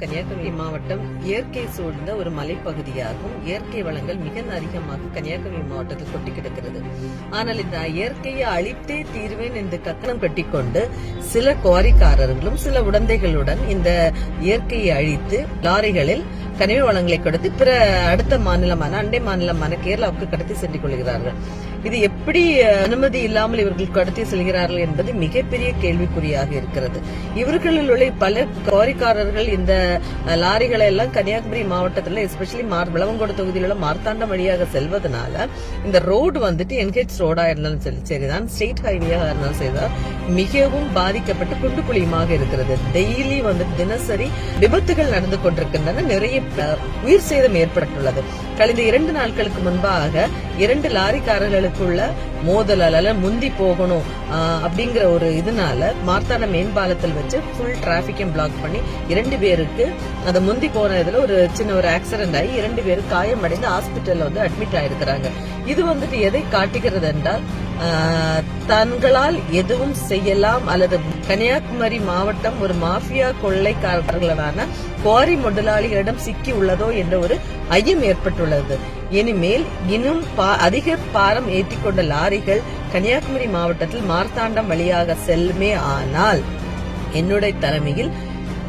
கன்னியாகுமரி மாவட்டம் இயற்கை சூழ்ந்த ஒரு மலைப்பகுதியாகும். இயற்கை வளங்கள் மிக அதிகமாக கன்னியாகுமரி மாவட்டத்தில் கொட்டி கிடக்கிறது. ஆனால் இந்த இயற்கையை அழித்தே தீர்வேன் என்று கத்தனம் கட்டிக்கொண்டு சில குவாரிக்காரர்களும் சில உடந்தைகளுடன் இந்த இயற்கையை அழித்து லாரிகளில் கனிம வளங்களை கொடுத்து பிற அடுத்த மாநிலமான அண்டை மாநிலமான கேரளாவுக்கு கடத்தி சென்று கொள்கிறார்கள். இது எப்படி அனுமதி இல்லாமல் இவர்கள் கடத்தி செல்கிறார்கள் என்பது மிகப்பெரிய கேள்விக்குறியாக இருக்கிறது. இவர்களில் உள்ள பல கோரிக்காரர்கள் இந்த லாரிகளை எல்லாம் கன்னியாகுமரி மாவட்டத்தில் எஸ்பெஷலி மார் விளவங்கோடு தொகுதியில் உள்ள மார்த்தாண்டம் வழியாக செல்வதனால இந்த ரோடு வந்துட்டு என்ஹெச் ரோடா இருந்தாலும் சரி சரிதான். ஸ்டேட் ஹைவேயாக இருந்தாலும் சரிதான். மிகவும் பாதிக்கப்பட்டு குண்டு குழியுமாக இருக்கிறது. டெய்லி வந்து தினசரி விபத்துகள் நடந்து கொண்டிருக்கின்றன. நிறைய உயிர் சேதம் ஏற்பட்டுள்ளது. கழிந்த இரண்டு நாட்களுக்கு முன்பாக இரண்டு லாரிக்காரர்களுக்குள்ள மோதல் முந்தி போகணும் ஆஹ், அப்படிங்கிற ஒரு இதனால மார்த்தான மேம்பாலத்தில் வச்சு ஃபுல் டிராபிக்கையும் பிளாக் பண்ணி இரண்டு பேருக்கு அந்த முந்தி போன இதுல ஒரு சின்ன ஒரு ஆக்சிடென்ட் ஆகி இரண்டு பேரும் காயமடைந்து ஹாஸ்பிட்டல்ல வந்து அட்மிட் ஆயிருக்கிறாங்க. இது வந்துட்டு எதை காட்டுகிறது என்றால் தங்களால் எதுவும் செய்யலாம் அல்லது கன்னியாகுமரி மாவட்டம் ஒரு மாஃபியா கொள்ளைக்காரர்களான குவாரி முதலாளிகளிடம் சிக்கி உள்ளதோ என்ற ஒரு ஐயம் ஏற்பட்டுள்ளது. இனிமேல் இன்னும் பா- அதிக பாரம் ஏற்றிக்கொண்ட லாரிகள் கன்னியாகுமரி மாவட்டத்தில் மார்த்தாண்டம் வழியாக செல்லுமே ஆனால் என்னுடைய தலைமையில்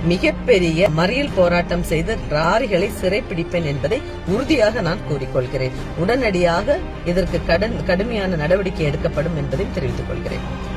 மிகப்பெரிய மறியல் போராட்டம் செய்து லாரிகளை சிறைப்பிடிப்பேன் என்பதை உறுதியாக நான் கூறிக்கொள்கிறேன். உடனடியாக இதற்கு கடன் கடுமையான நடவடிக்கை எடுக்கப்படும் என்பதை தெரிவித்துக் கொள்கிறேன்.